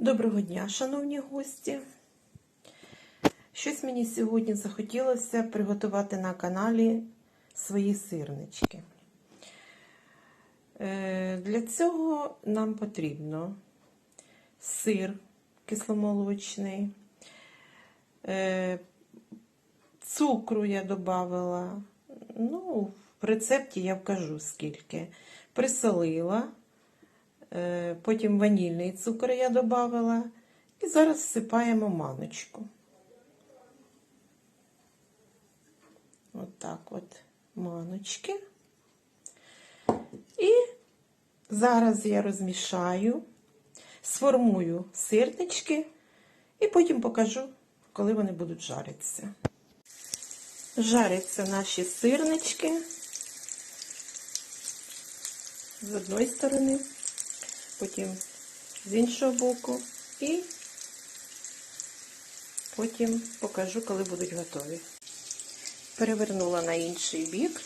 Доброго дня, шановні гості. Щось мені сьогодні захотілося приготувати на каналі свої сирнички. Е, Для цього нам потрібно сир кисломолочний, е, цукру я додавала. Ну, в рецепті я вкажу скільки. Присолила. Е, Потім ванільний цукор я додавала. І зараз всипаємо маночку. От, от маночки. І зараз я розмішаю, сформую сирнички і потім покажу, коли вони будуть жаритися. Жаряться наші сирнички з одної сторони потім з іншого боку і потім покажу, коли будуть готові. Перевернула на інший бік,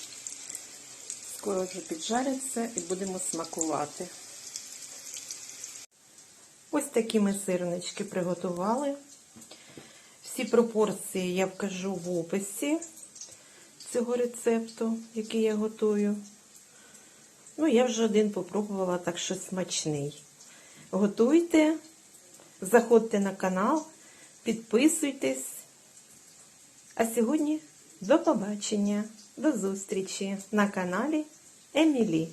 скоро вже піджаряться і будемо смакувати. Ось такі ми сирнички приготували. Всі пропорції я вкажу в описі цього рецепту, який я готую. Ну, я вже один попробувала, так що смачний. Готуйте, заходьте на канал, підписуйтесь. А сьогодні до побачення, до зустрічі на каналі Емілі.